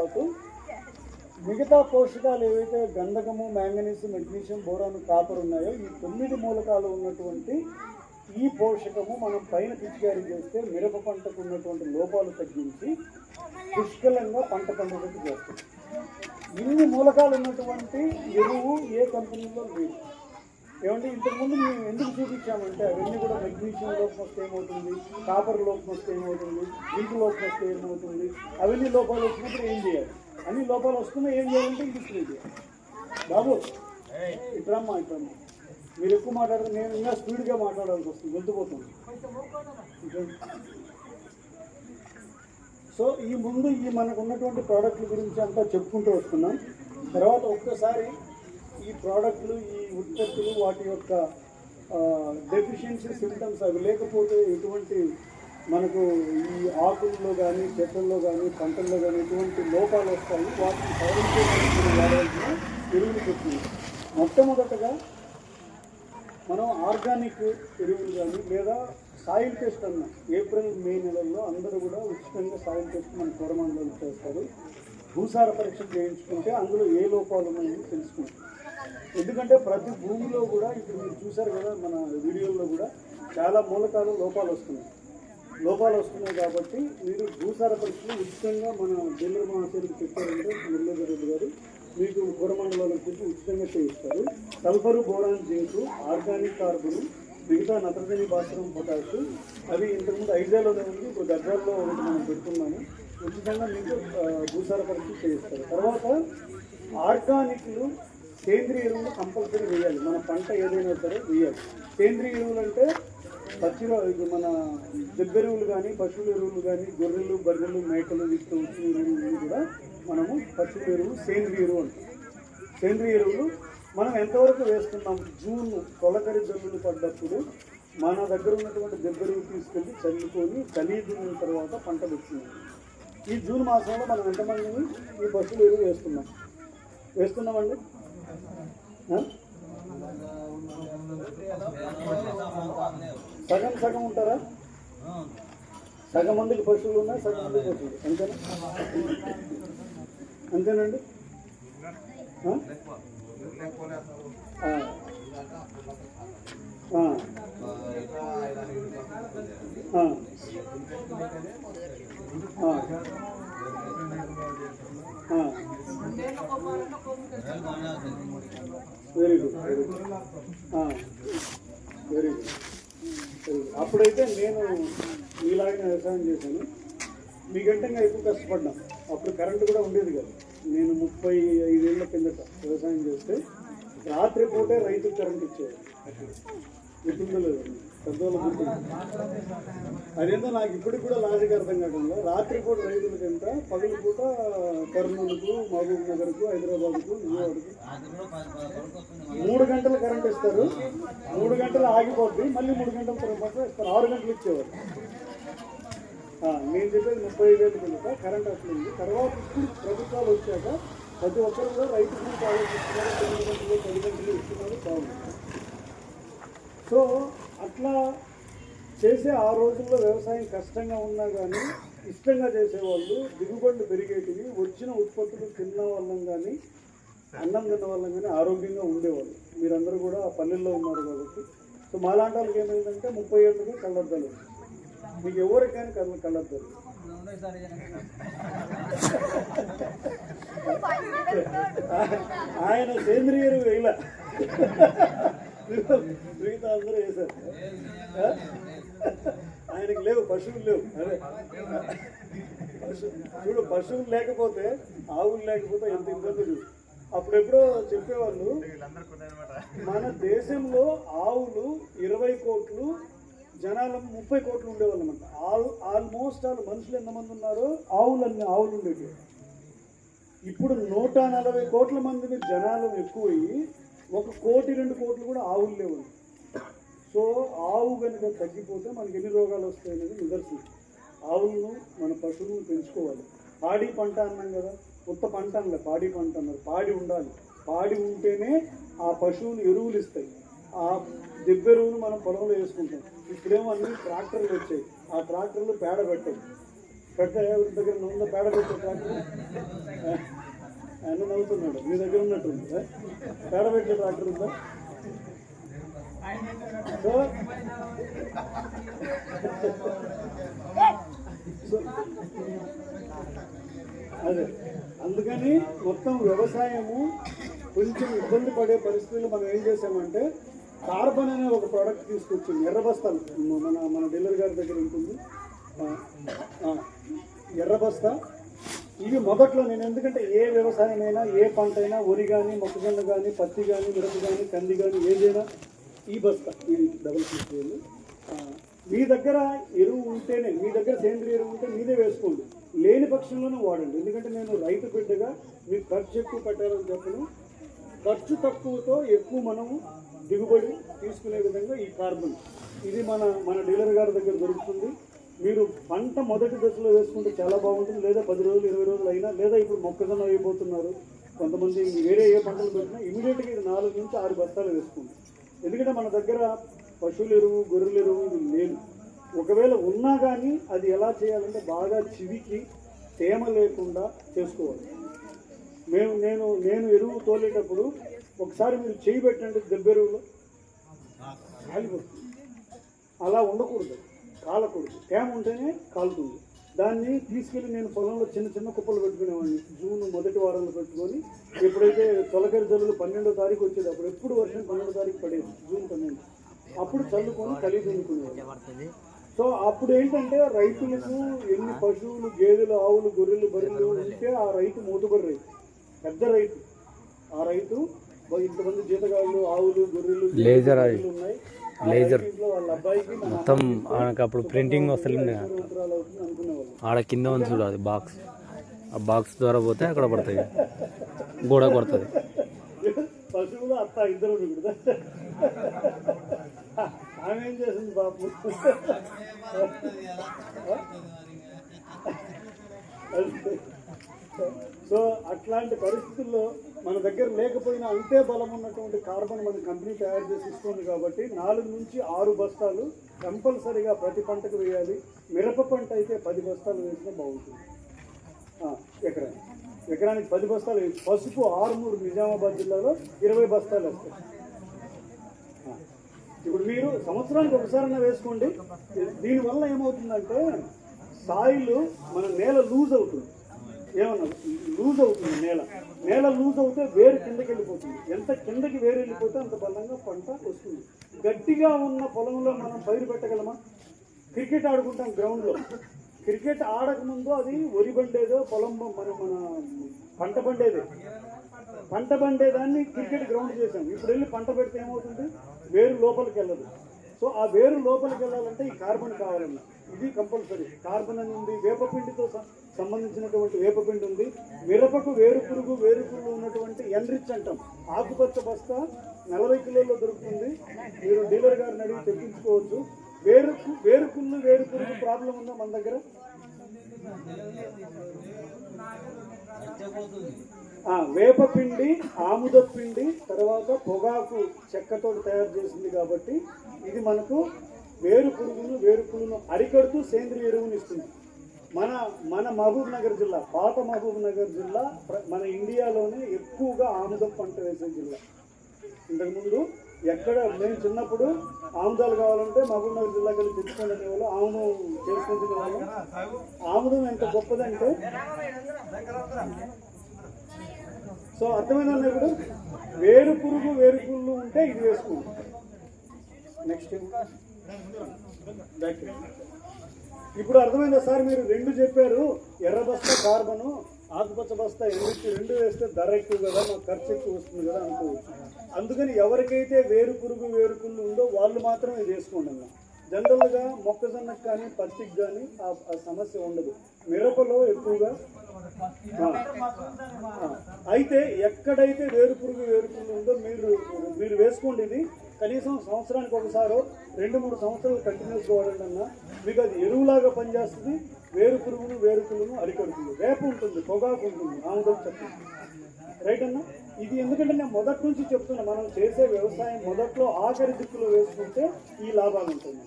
పాటు మిగతా పోషకాలు ఏవైతే గంధకము మ్యాంగనీస్ మెగ్నీషియం బోరాన్ కాపర్ ఉన్నాయో ఈ తొమ్మిది మూలకాలు ఉన్నటువంటి ఈ పోషకము మనం పైన పిచికారీ చేస్తే మిరప పంటకు ఉన్నటువంటి లోపాలు తగ్గించి పుష్కలంగా పంట పండుగకు చేస్తుంది ఇన్ని మూలకాలు ఉన్నటువంటి ఎరువు ఏ కంపెనీలో లేదు. ఏమంటే ఇంతకుముందు మేము ఎందుకు చూపించామంటే అవన్నీ కూడా మెగ్నీషియం లోపం వస్తే ఏమవుతుంది? కాపర్ లోపం వస్తే ఏమవుతుంది? జింక్ లోపం వస్తే ఏమవుతుంది? అవన్నీ లోపాలు వచ్చినప్పుడు ఏం చేయాలి? అన్ని లోపాలు వస్తున్నా ఏం చేయాలంటే ఇది చేయాలి. బాబు ఇట్రమ్మా ఇట్రమ్మా మీరు ఎక్కువ మాట్లాడితే నేను ఇంకా స్పీడ్గా మాట్లాడాల్సి వస్తుంది వెళ్ళిపోతుంది సో ఈ ముందు ఈ మనకు ఉన్నటువంటి ప్రోడక్ట్ల గురించి అంతా చెప్పుకుంటూ వస్తున్నాం. తర్వాత ఒక్కసారి ఈ ప్రోడక్ట్లు ఈ ఉత్పత్తులు వాటి యొక్క డెఫిషియన్సీ సిమ్టమ్స్ అవి లేకపోతే ఎటువంటి మనకు ఈ ఆకుల్లో కానీ చెట్లలో కానీ పంటల్లో కానీ ఎటువంటి లోపాలు వస్తాయి వాటిని సవరించడానికి వాడాల్సిన ఎరువులు చెప్తుంది మొట్టమొదటగా మనం ఆర్గానిక్ ఎరువులు కానీ లేదా సాయిల్ టెస్ట్ అన్న. ఏప్రిల్ మే నెలల్లో అందరూ కూడా ఉచితంగా సాయిల్ టెస్ట్ మన కోరమండలం చేస్తారు. భూసార పరీక్ష చేయించుకుంటే అందులో ఏ లోపాలు ఉన్నాయని తెలుసుకుంటాం ఎందుకంటే ప్రతి భూమిలో కూడా ఇప్పుడు మీరు చూసారు కదా మన వీడియోల్లో కూడా చాలా మూలకాలు లోపాలు వస్తున్నాయి. లోపాలు వస్తున్నాయి కాబట్టి మీరు భూసార పరీక్షలు ఉచితంగా మన ఢిల్లీ మహాశయులకు చెప్పారంటే మురళీధర్ రెడ్డి గారు మీకు కూరమండలంలో చెప్పి ఉచితంగా చేయిస్తారు. Sulphur boron zinc organic carbon మిగతా నత్రజని భాస్వరం పొటాష్ అవి ఇంతకుముందు ఐడియాలోనే ఉంది ఇప్పుడు దగ్గరలో ఒకటి మనం పెడుతున్నాము. ఉచితంగా మీకు భూసార పరీక్షలు చేయిస్తారు. తర్వాత ఆర్గానిక్లు సేంద్రియ ఎరువులు కంపల్సరీ వేయాలి. మన పంట ఏదైనా సరే వేయాలి. సేంద్రియ ఎరువులు అంటే పచ్చిలో ఇది మన దెబ్బెరువులు కానీ పశువుల ఎరువులు కానీ గొర్రెలు బర్రెలు మేకలు ఇస్తూ వచ్చిన ఎరువులు కూడా మనము పశువుల ఎరువు సేంద్రియ ఎరువు అంటాం. సేంద్రియ ఎరువులు మనం ఎంతవరకు వేస్తున్నాం? జూన్ తొలకరి జల్లులు పడ్డప్పుడు మన దగ్గర ఉన్నటువంటి దెబ్బెరువు తీసుకెళ్ళి చల్లుకొని చలి దున్నిన తర్వాత పంట వచ్చింది ఈ జూన్ మాసంలో మనం ఎంతమందిని ఈ పశువుల ఎరువు వేస్తున్నాం? వేస్తున్నామండి? సగం సగం ఉంటారా? సగం మందికి పశువులు ఉన్నాయి సగం మందికి పశువులు అంతేనా? అంతేనండి? ఆ? Very good very good very good very good అప్పుడైతే నేను మీలాగానే వ్యవసాయం చేశాను. మీకంటే ఇంకా ఎక్కువ కష్టపడ్డాం. అప్పుడు కరెంటు కూడా ఉండేది కదా. నేను ముప్పై ఐదేళ్ళ కిందట వ్యవసాయం చేస్తే రాత్రి పూటే కరెంట్ ఇచ్చేది గుర్తుందో లేదు అదేందో నాకు ఇప్పటికి కూడా లాజిక్ అర్థం కాకుండా రాత్రి పూట రైతులకి ఎంత పగలు పూట కర్నూలుకు మహబూబ్ నగర్కు హైదరాబాద్కు విజయవాడకు మూడు గంటలు కరెంట్ ఇస్తారు. మూడు గంటలు ఆగిపోద్ది. మళ్ళీ మూడు గంటల తర్వాత ఇస్తారు. ఆరు గంటలు ఇచ్చేవారు. నేను చెప్పేది ముప్పై ఐదేళ్ళ కిందట కరెంట్ వస్తుంది. తర్వాత ఇప్పుడు ప్రభుత్వాలు వచ్చాక ప్రతి ఒక్కరు కూడా రైతు గురించి ఆలోచిస్తున్నారు తొమ్మిది గంటలు పది గంటలు ఇస్తున్నారు. బాగుంది. సో అట్లా చేసే ఆ రోజుల్లో వ్యవసాయం కష్టంగా ఉన్నా కానీ ఇష్టంగా చేసేవాళ్ళు దిగుబడులు పెరిగేటివి వచ్చిన ఉత్పత్తులు తిన్న వాళ్ళం కానీ అన్నం తిన్న వాళ్ళం కానీ ఆరోగ్యంగా ఉండేవాళ్ళు. మీరందరూ కూడా పల్లెల్లో ఉన్నారు కాబట్టి. సో మాలాంటి వాళ్ళకి ఏమైందంటే ముప్పై ఏళ్ళకి కళ్ళద్దాలు. మీకు ఎవరికైనా కళ్ళ కళ్ళద్దాలు. ఆయన సేంద్రియ వేయలే. మిగతా అందరూ వేశారు ఆయనకు ఆయనకి లేవు పశువులు లేవు. అదే. పశు చూడు పశువులు లేకపోతే ఆవులు లేకపోతే ఎంత ఇబ్బంది చూడు. అప్పుడెప్పుడో చెప్పేవాళ్ళు మన దేశంలో ఆవులు ఇరవై కోట్లు జనాలు ముప్పై కోట్లు ఉండేవాళ్ళు అనమాట ఆల్ ఆల్మోస్ట్ ఆల్ మనుషులు ఎంతమంది ఉన్నారో ఆవులు అన్ని ఆవులు ఉండేవి ఇప్పుడు నూట నలభై కోట్ల మంది జనాలు ఎక్కువయ్యి ఒక కోటి రెండు కోట్లు కూడా ఆవులు లేవు. సో ఆవు కనుక తగ్గిపోతే మనకి ఎన్ని రోగాలు వస్తాయనేది నిదర్శనం. ఆవులను మన పశువులను పెంచుకోవాలి. పాడి పంట అన్నాం కదా కొత్త పంట అనలే పాడి పంట అన్నారు. పాడి ఉండాలి. పాడి ఉంటేనే ఆ పశువులు ఎరువులు ఇస్తాయి. ఆ దిబ్బెరువును మనం పొలంలో వేసుకుంటాం. ఇప్పుడేమో అన్ని ట్రాక్టర్లు వచ్చాయి. ఆ ట్రాక్టర్లు పేడ పెట్టాయి. పెద్ద దగ్గర? ఉందో పేడ పెట్టే ట్రాక్టర్ ఆయన నవ్వుతున్నాడు. మీ దగ్గర ఉన్నట్టుంది ఆ? పేడ ట్రాక్టర్ ఉందా? సో సో- అదే. అందుకని మొత్తం వ్యవసాయము కొంచెం ఇబ్బంది పడే పరిస్థితుల్లో మనం ఏం చేసామంటే కార్బన్ అనే ఒక ప్రోడక్ట్ తీసుకొచ్చింది ఎర్రబస్తాలు మన మన డీలర్ గారి దగ్గర ఉంటుంది. ఎర్రబస్తా ఎర్ర బస్తా. ఇవి మొదట్లో నేను ఎందుకంటే ఏ వ్యవసాయమైనా ఏ పంట అయినా వరి కానీ మొక్కజొన్న కానీ పత్తి కానీ మిరప కానీ కంది కానీ ఏదైనా ఈ బస్తా ఇది డబుల్ ఫిఫ్టీ మీ దగ్గర ఎరువు ఉంటేనే మీ దగ్గర సేంద్రియ ఎరువు ఉంటే మీదే వేసుకోండి. లేని పక్షంలోనే వాడండి. ఎందుకంటే నేను రైతు బిడ్డగా మీకు ఖర్చు ఎక్కువ పెట్టాలని చెప్పను. ఖర్చు తక్కువతో ఎక్కువ మనము దిగుబడి తీసుకునే విధంగా ఈ కార్బన్. ఇది మన మన డీలర్ గారి దగ్గర దొరుకుతుంది. మీరు పంట మొదటి దశలో వేసుకుంటే చాలా బాగుంటుంది. లేదా పది రోజులు ఇరవై రోజులు అయినా లేదా ఇప్పుడు మొక్కజొన్న అయిపోతున్నారు. కొంతమంది వేరే ఏ పంటలు పెట్టినా ఇమీడియట్గా ఇది నాలుగు నుంచి ఆరు బస్తాలు వేసుకోండి. ఎందుకంటే మన దగ్గర పశువుల ఎరువు గొర్రెల ఎరువు ఇది లేదు ఒకవేళ ఉన్నా కానీ అది ఎలా చేయాలంటే బాగా చివికి తేమ లేకుండా చేసుకోవాలి. మేము నేను నేను ఎరువు తోలేటప్పుడు ఒకసారి మీరు చేయి పెట్టండి దెబ్బెరువులో అలా ఉండకూడదు. కాలకూడదు తేమ ఉంటేనే కాలుతుంది దాన్ని తీసుకెళ్ళి నేను పొలంలో చిన్న చిన్న కుప్పలు పెట్టుకునేవాడిని జూన్ మొదటి వారంలో పెట్టుకొని ఎప్పుడైతే తొలకరి జల్లులు పన్నెండో తారీఖు వచ్చేది అప్పుడు ఎప్పుడు వర్షం పన్నెండో తారీఖు పడేది జూన్ పన్నెండు. అప్పుడు చల్లుకొని కలిగి తినుకునేవాడు సో అప్పుడు ఏంటంటే రైతులకు ఎన్ని పశువులు గేదెలు ఆవులు గొర్రెలు బర్రెలు ఉంటే ఆ రైతు మూతుబరి రైతు పెద్ద రైతు. ఆ రైతు ఇంతమంది జీతగాళ్ళు ఆవులు. గొర్రెలు ఉన్నాయి. ఆ లేజర్. రైతు ఇంట్లో వాళ్ళ అబ్బాయికి మన మొత్తం అప్పుడు ప్రింటింగ్ వస్తలేదు ఆడ కింద ఉంది చూడు అది బాక్స్ ఆ బాక్స్ ద్వారా పోతే అక్కడ పడుతుంది గోడ కొడుతుంది పశువులు సో అట్లాంటి పరిస్థితుల్లో మన దగ్గర లేకపోయినా అంతే బలం ఉన్నటువంటి కార్బన్ మన కంపెనీ తయారు చేసి ఇస్తుంది కాబట్టి నాలుగు నుంచి ఆరు బస్తాలు కంపల్సరిగా ప్రతి పంటకు వేయాలి. మిరప పంట అయితే పది బస్తాలు వేసినా బాగుంటుంది. ఎకరానికి ఎకరానికి పది బస్తాలు పసుపు ఆరుమూరు నిజామాబాద్ జిల్లాలో ఇరవై బస్తాలు వస్తాయి ఇప్పుడు మీరు సంవత్సరానికి ఒకసారైనా వేసుకోండి. దీనివల్ల ఏమవుతుందంటే సాయిల్ మన నేల లూజ్ అవుతుంది. ఏమన్నా లూజ్ అవుతుంది నేల. నేల లూజ్ అవుతే వేరు కిందకి వెళ్ళిపోతుంది. ఎంత కిందకి వేరు వెళ్ళిపోతే అంత బలంగా పంట వస్తుంది. గట్టిగా ఉన్న పొలంలో మనం పైరు పెట్టగలమా? క్రికెట్ ఆడుకుంటాం గ్రౌండ్లో క్రికెట్ ఆడకముందు అది వరి బండేదో పొలం మన మన పంట బండేదే పంట బండేదాన్ని క్రికెట్ గ్రౌండ్ చేసాం ఇప్పుడు వెళ్ళి పంట పెడితే ఏమవుతుంది? వేరు లోపలికి వెళ్ళదు. సో ఆ వేరు లోపలికి వెళ్ళాలంటే ఈ కార్బన్ కావాలన్న ఇది కంపల్సరీ. కార్బన్ అని ఉంది వేపపిండితో సంబంధించినటువంటి వేపపిండి ఉంది. మిరపకు వేరు పురుగు వేరు పురుగు ఉన్నటువంటి ఎన్రిచ్ అంటాం. ఆకుపచ్చ బస్తా నలభై కిలోల్లో దొరుకుతుంది. మీరు డీలర్ గారిని అడిగి తెప్పించుకోవచ్చు. వేరు వేరు వేరు పురుగు ప్రాబ్లం ఉందా మన దగ్గర? వేప వేపపిండి ఆముద పిండి తర్వాత పొగాకు చెక్కతో తయారు చేసింది కాబట్టి ఇది మనకు వేరు పురుగును వేరు పురుగును అరికడుతూ సేంద్రియ ఎరువుని ఇస్తుంది. మన మన మహబూబ్ నగర్ జిల్లా పాత మహబూబ్ నగర్ జిల్లా ప్ర- మన ఇండియాలోనే ఎక్కువగా ఆముదం పంట వేసే జిల్లా. ఇంతకుముందు ఎక్కడ మేము చిన్నప్పుడు ఆముదాలు కావాలంటే మహబూబ్ నగర్ జిల్లాకి వెళ్ళి తెచ్చుకోండి అనేవాళ్ళు ఆముదం చేసుకుంటున్న వాళ్ళు ఆముదం ఎంత గొప్పదంటే సో అర్థమైందా ఇప్పుడు వేరు పురుగు వేరు పురుగు ఉంటే ఇది వేసుకోండి. నెక్స్ట్ ఇప్పుడు అర్థమైందా సార్ మీరు రెండు చెప్పారు? ఎర్ర బస్తా కార్బను ఆకుపచ్చ బస్తా ఎందుకు రెండు వేస్తే ధర ఎక్కువ కదా మాకు ఖర్చు ఎక్కువ వస్తుంది కదా అనుకోవచ్చు. అందుకని ఎవరికైతే వేరు పురుగు వేరు పురుగు ఉందో వాళ్ళు మాత్రమే ఇది వేసుకోండి అన్న. జనరల్గా మొక్కజొన్నకు కానీ పత్తికి కానీ ఆ సమస్య ఉండదు. మిరపలో ఎక్కువగా అయితే ఎక్కడైతే వేరు పురుగు వేరు పురుగు ఉందో మీరు మీరు వేసుకోండి ఇది. కనీసం సంవత్సరానికి ఒకసారి రెండు మూడు సంవత్సరాలు కంటిన్యూస్ వాడండి అన్న మీకు అది ఎరువులాగా పనిచేస్తుంది. వేరు పురుగును వేరు పురుగును అరికడుతుంది. వేప ఉంటుంది పొగాకు ఉంటుంది ఆముదం చెప్తుంది రైట్ అన్న? ఇది ఎందుకంటే నేను మొదటి నుంచి చెప్తున్నా మనం చేసే వ్యవసాయం మొదట్లో ఆఖరి దిక్కులో వేసుకుంటే ఈ లాభాలు ఉంటుంది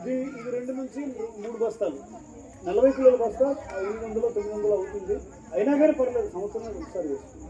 ఇది ఇది రెండు నుంచి మూడు బస్తాలు. నలభై కిలోల బస్తా ఎనిమిది వందలు తొమ్మిది వందలు అవుతుంది. అయినా కానీ పర్లేదు సంవత్సరం ఒకసారి చేస్తుంది